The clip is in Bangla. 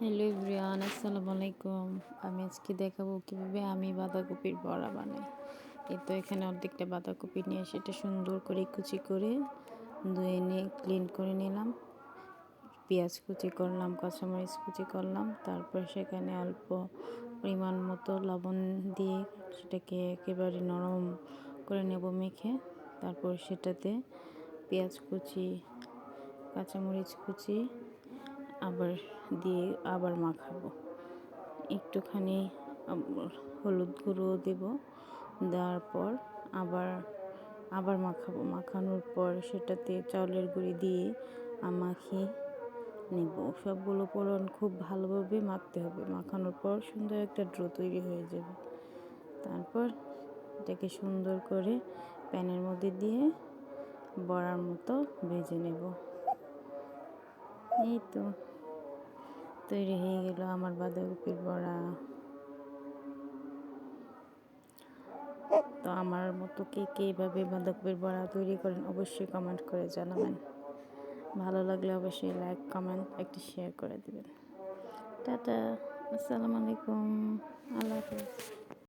হ্যালো এভরিওয়ান, আসসালামু আলাইকুম। আমি আজকে দেখাবো কীভাবে আমি বাঁধাকপির বড়া বানাই। এই তো এখানে অর্ধেকটা বাঁধাকপি নিয়ে সেটা সুন্দর করে কুচি করে ধুয়ে নিয়ে ক্লিন করে নিলাম। পেঁয়াজ কুচি করলাম, কাঁচামরিচ কুচি করলাম। তারপর সেখানে অল্প পরিমাণ মতো লবণ দিয়ে সেটাকে একেবারে নরম করে নেব মেখে। তারপর সেটাতে পেঁয়াজ কুচি, কাঁচামরিচ কুচি আবার দিয়ে আবার মাখাবো। একটুখানি হলুদ গুঁড়ো দেব। দেওয়ার পর আবার আবার মাখাবো। মাখানোর পর সেটাতে চাউলের গুঁড়ি দিয়ে মাখিয়ে নেব। সবগুলো পোড়ন খুব ভালোভাবে মাখতে হবে। মাখানোর পর সুন্দর একটা ড্রো তৈরি হয়ে যাবে। তারপর এটাকে সুন্দর করে প্যানের মধ্যে দিয়ে বড়ার মতো ভেজে নেব। এই তো। তৈরি হয়ে গেল আমার বাঁধাকপির বড়া। তো আমার মতো কে কে এভাবে বাঁধাকপির বড়া তৈরি করেন অবশ্যই কমেন্ট করে জানাবেন। ভালো লাগলে অবশ্যই লাইক কমেন্ট একটি শেয়ার করে দেবেন। টাটা, আসসালামু আলাইকুম, আল্লাহ হাফিজ।